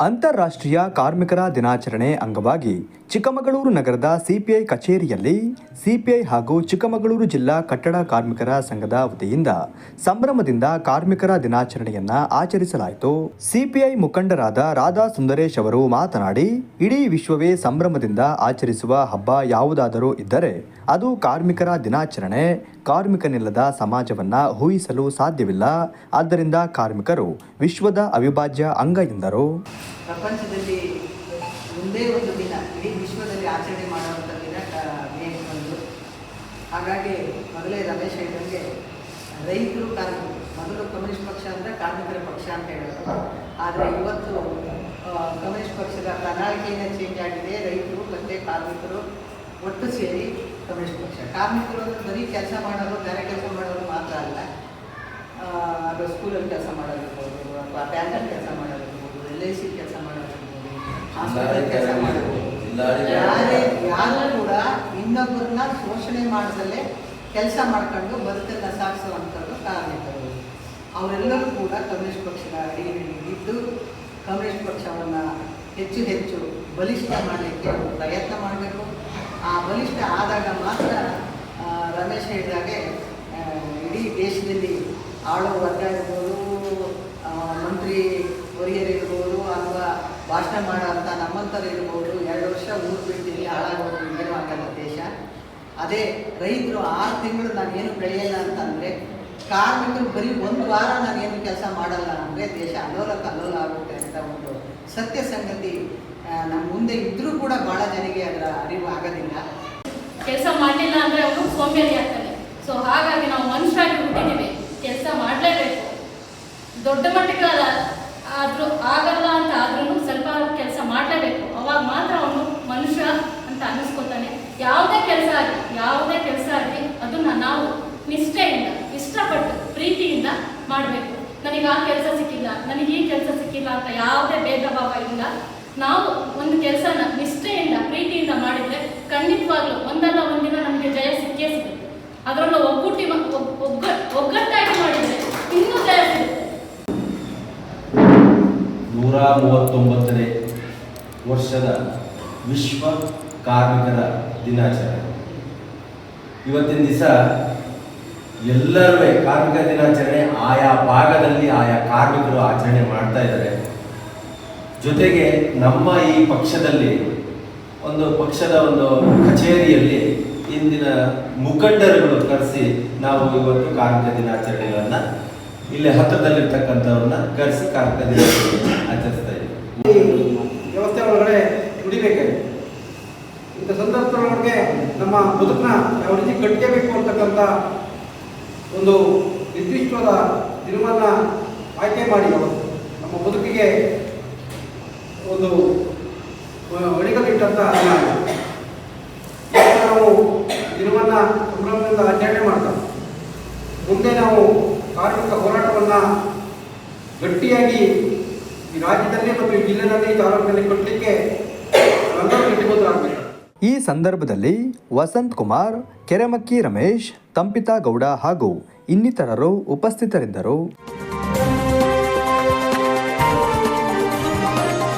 ಅಂತಾರಾಷ್ಟ್ರೀಯ ಕಾರ್ಮಿಕರ ದಿನಾಚರಣೆ ಅಂಗವಾಗಿ ಚಿಕ್ಕಮಗಳೂರು ನಗರದ ಸಿಪಿಐ ಕಚೇರಿಯಲ್ಲಿ ಸಿಪಿಐ ಹಾಗೂ ಚಿಕ್ಕಮಗಳೂರು ಜಿಲ್ಲಾ ಕಟ್ಟಡ ಕಾರ್ಮಿಕರ ಸಂಘದ ವತಿಯಿಂದ ಸಂಭ್ರಮದಿಂದ ಕಾರ್ಮಿಕರ ದಿನಾಚರಣೆಯನ್ನ ಆಚರಿಸಲಾಯಿತು. ಸಿಪಿಐ ಮುಖಂಡರಾದ ರಾಧಾ ಸುಂದರೇಶ್ ಅವರು ಮಾತನಾಡಿ, ಇಡೀ ವಿಶ್ವವೇ ಸಂಭ್ರಮದಿಂದ ಆಚರಿಸುವ ಹಬ್ಬ ಯಾವುದಾದರೂ ಇದ್ದರೆ ಅದು ಕಾರ್ಮಿಕರ ದಿನಾಚರಣೆ. ಕಾರ್ಮಿಕನಿಲ್ಲದ ಸಮಾಜವನ್ನ ಊಹಿಸಲು ಸಾಧ್ಯವಿಲ್ಲ. ಆದ್ದರಿಂದ ಕಾರ್ಮಿಕರು ವಿಶ್ವದ ಅವಿಭಾಜ್ಯ ಅಂಗ ಎಂದರು. ಪ್ರಪಂಚದಲ್ಲಿ ಒಂದೇ ಒಂದು ದಿನ ವಿಶ್ವದಲ್ಲಿ ಆಚರಣೆ ಮಾಡುವಂಥ ದಿನ ಮೇ ಒಂದು ಹಾಗಾಗಿ ಮೊದಲೇ ರಮೇಶ್ ಹೇಳಿದಂಗೆ ರೈತರು ಕಾರ್ಮಿಕರು ಮೊದಲು ಕಮ್ಯುನಿಸ್ಟ್ ಪಕ್ಷ ಅಂದರೆ ಕಾರ್ಮಿಕರ ಪಕ್ಷ ಅಂತ ಹೇಳೋದು ಆದರೆ ಇವತ್ತು ಕಮ್ಯುನಿಸ್ಟ್ ಪಕ್ಷದ ಪ್ರಣಾಳಿಕೆಯಿಂದ ಚೇಂಜ್ ಆಗಿದೆ. ರೈತರು ಮತ್ತು ಕಾರ್ಮಿಕರು ಒಟ್ಟು ಸೇರಿ ಕಮ್ಯುನಿಸ್ಟ್ ಪಕ್ಷ. ಕಾರ್ಮಿಕರು ಅಂದರೆ ಬರೀ ಕೆಲಸ ಮಾಡೋರು ಬೇರೆ ಕೆಲಸ ಮಾಡೋರು ಮಾತ್ರ ಅಲ್ಲ. ಅದು ಸ್ಕೂಲಲ್ಲಿ ಕೆಲಸ ಮಾಡೋದಿರ್ಬೋದು ಅಥವಾ ಬ್ಯಾಂಕಲ್ಲಿ ಕೆಲಸ ಮಾಡೋದಿರ್ಬೋದು ಎಲ್ ಐ ಸಿ ಕೆಲಸ ಮಾಡೋದಿರ್ಬೋದು ಹಾಸ್ಪಿಟಲ್ ಕೆಲಸ ಮಾಡೋದಿರ್ಬೋದು. ಯಾರೇ ಯಾರು ಕೂಡ ಇನ್ನೊಬ್ಬರನ್ನ ಶೋಷಣೆ ಮಾಡದಲ್ಲೇ ಕೆಲಸ ಮಾಡ್ಕೊಂಡು ಬದುಕನ್ನ ಸಾಗಿಸುವಂಥದ್ದು ಕಾರ್ಮಿಕರು. ಅವರೆಲ್ಲರೂ ಕೂಡ ಕಮ್ಯುನಿಸ್ಟ್ ಪಕ್ಷದ ಅಡಿಯಲ್ಲಿ ಇದ್ದು ಕಮ್ಯುನಿಸ್ಟ್ ಪಕ್ಷವನ್ನ ಹೆಚ್ಚು ಹೆಚ್ಚು ಬಲಿಷ್ಠ ಮಾಡಲಿಕ್ಕೆ ಪ್ರಯತ್ನ ಮಾಡಬೇಕು. ಆ ಬಲಿಷ್ಠ ಆದಾಗ ಮಾತ್ರ ರಮೇಶ್ ಹೇಳಿದಾಗೆ ಇಡೀ ದೇಶದಲ್ಲಿ ಆಳು ವರ್ಗ ಇರ್ಬೋದು ಮಂತ್ರಿ ಹಿರಿಯರಿರ್ಬೋದು ಭಾಷಣ ಮಾಡೋಂಥ ನಮ್ಮಂಥರು ಇರ್ಬೋದು, ಎರಡು ವರ್ಷ ಊರು ಬಿಟ್ಟಿಲ್ಲಿ ಹಾಳಾಗೋದು ಏನೂ ಆಗಲ್ಲ ದೇಶ. ಅದೇ ರೈತರು ಆರು ತಿಂಗಳು ನಾನು ಏನು ಬೆಳೆಯಲ್ಲ ಅಂತಂದರೆ, ಕಾರ್ಮಿಕರು ಬರೀ ಒಂದು ವಾರ ನಾನು ಏನು ಕೆಲಸ ಮಾಡಲ್ಲ ಅಂದರೆ ದೇಶ ಅಲೋಲ ಕಲ್ಲೋಲ ಆಗುತ್ತೆ ಅಂತ ಒಂದು ಸತ್ಯ ಸಂಗತಿ ನಮ್ಮ ಮುಂದೆ ಇದ್ದರೂ ಕೂಡ ಭಾಳ ಜನರಿಗೆ ಅದರ ಅರಿವು ಆಗೋದಿಲ್ಲ. ಕೆಲಸ ಮಾಡಲಿಲ್ಲ ಅಂದರೆ ಅವರು ಸೋಂಬೇರಿ ಆಗ್ತಾನೆ ಸೊ ಹಾಗಾಗಿ ನಾವು ಮನುಷ್ಯರಾಗಿ ಹುಟ್ಟಿದ್ದೀವಿ. ಕೆಲಸ ಮಾಡಲೇಬೇಕು. ದೊಡ್ಡ ಅಲ್ಲ. ಆದ್ರೂ ಆಗಲ್ಲ ಅಂತ ಆದ್ರೂ ಸ್ವಲ್ಪ ಕೆಲಸ ಮಾಡಲೇಬೇಕು. ಅವಾಗ ಮಾತ್ರ ಅವನು ಮನುಷ್ಯ ಅಂತ ಅನ್ನಿಸ್ಕೊತಾನೆ. ಯಾವುದೇ ಕೆಲಸ ಆಗಲಿ, ಯಾವುದೇ ಕೆಲಸ ಆಗಲಿ ಅದನ್ನ ನಾವು ನಿಷ್ಠೆಯಿಂದ, ಇಷ್ಟಪಟ್ಟು, ಪ್ರೀತಿಯಿಂದ ಮಾಡಬೇಕು. ನನಗೆ ಆ ಕೆಲಸ ಸಿಕ್ಕಿಲ್ಲ, ನನಗೆ ಈ ಕೆಲಸ ಸಿಕ್ಕಿಲ್ಲ ಅಂತ ಯಾವುದೇ ಭೇದ ಭಾವ ಇಲ್ಲ. ನಾವು ಒಂದು ಕೆಲಸನ ನಿಷ್ಠೆಯಿಂದ, ಪ್ರೀತಿಯಿಂದ ಮಾಡಿದರೆ ಖಂಡಿತವಾಗ್ಲೂ ಒಂದಲ್ಲ ಒಂದಿನ ನಮಗೆ ಜಯ ಸಿಕ್ಕೇ ಸಿಗುತ್ತೆ. ಅದರಲ್ಲೂ ಒಗ್ಗೂಟಿ ಒಗ್ಗಟ್ಟಾಗಿ ಮಾಡಿದ್ರೆ ಮೂವತ್ತೊಂಬತ್ತನೇ ವರ್ಷದ ವಿಶ್ವ ಕಾರ್ಮಿಕರ ದಿನಾಚರಣೆ. ಇವತ್ತಿನ ದಿವಸ ಎಲ್ಲರೂ ಕಾರ್ಮಿಕ ದಿನಾಚರಣೆ ಆಯಾ ಭಾಗದಲ್ಲಿ ಆಯಾ ಕಾರ್ಮಿಕರು ಆಚರಣೆ ಮಾಡ್ತಾ ಇದ್ದಾರೆ. ಜೊತೆಗೆ ನಮ್ಮ ಈ ಪಕ್ಷದಲ್ಲಿ ಒಂದು ಪಕ್ಷದ ಒಂದು ಕಚೇರಿಯಲ್ಲಿ ಇಂದಿನ ಮುಖಂಡರುಗಳು ಕರೆಸಿ ನಾವು ಇವತ್ತು ಕಾರ್ಮಿಕ ದಿನಾಚರಣೆಗಳನ್ನ ಇಲ್ಲಿ ಹತ್ತಿರದಲ್ಲಿರ್ತಕ್ಕಂಥವ್ರನ್ನ ಕರೆಸಿ ದಿನಾಚರಣೆ ಆಚರಿಸ್ತಾ ಇದ್ದೀವಿ. ವ್ಯವಸ್ಥೆ ಒಳಗಡೆ ದುಡಿಬೇಕಾಗಿದೆ ಇಂಥ ಸಂದರ್ಭದೊಳಗೆ ನಮ್ಮ ಬದುಕನ್ನ ಯಾವ ರೀತಿ ಕಟ್ಕೋಬೇಕು ಅಂತಕ್ಕಂಥ ಒಂದು ನಿರ್ದಿಷ್ಟವಾದ ದಿನವನ್ನು ಆಯ್ಕೆ ಮಾಡಿ ನಮ್ಮ ಬದುಕಿಗೆ ಒಂದು ಇದು. ನಾವು ದಿನವನ್ನ ಸಂಭ್ರಮದಿಂದ ಆಚರಣೆ ಮಾಡ್ತಾ, ಮುಂದೆ ನಾವು ಕಾರ್ಮಿಕ ಹೋರಾಟವನ್ನು ಗಟ್ಟಿಯಾಗಿ ಈ ರಾಜ್ಯದಲ್ಲಿ ಮತ್ತು ಈ ಜಿಲ್ಲೆನಲ್ಲಿ ತಾಲೂಕಿನಲ್ಲಿ ಕಟ್ಟಲಿಕ್ಕೆ ಈ ಸಂದರ್ಭದಲ್ಲಿ ವಸಂತ್ ಕುಮಾರ್, ಕೆರೆಮಕ್ಕಿ ರಮೇಶ್ ತಂಪಿತಾ ಗೌಡ ಹಾಗೂ ಇನ್ನಿತರರು ಉಪಸ್ಥಿತರಿದ್ದರು.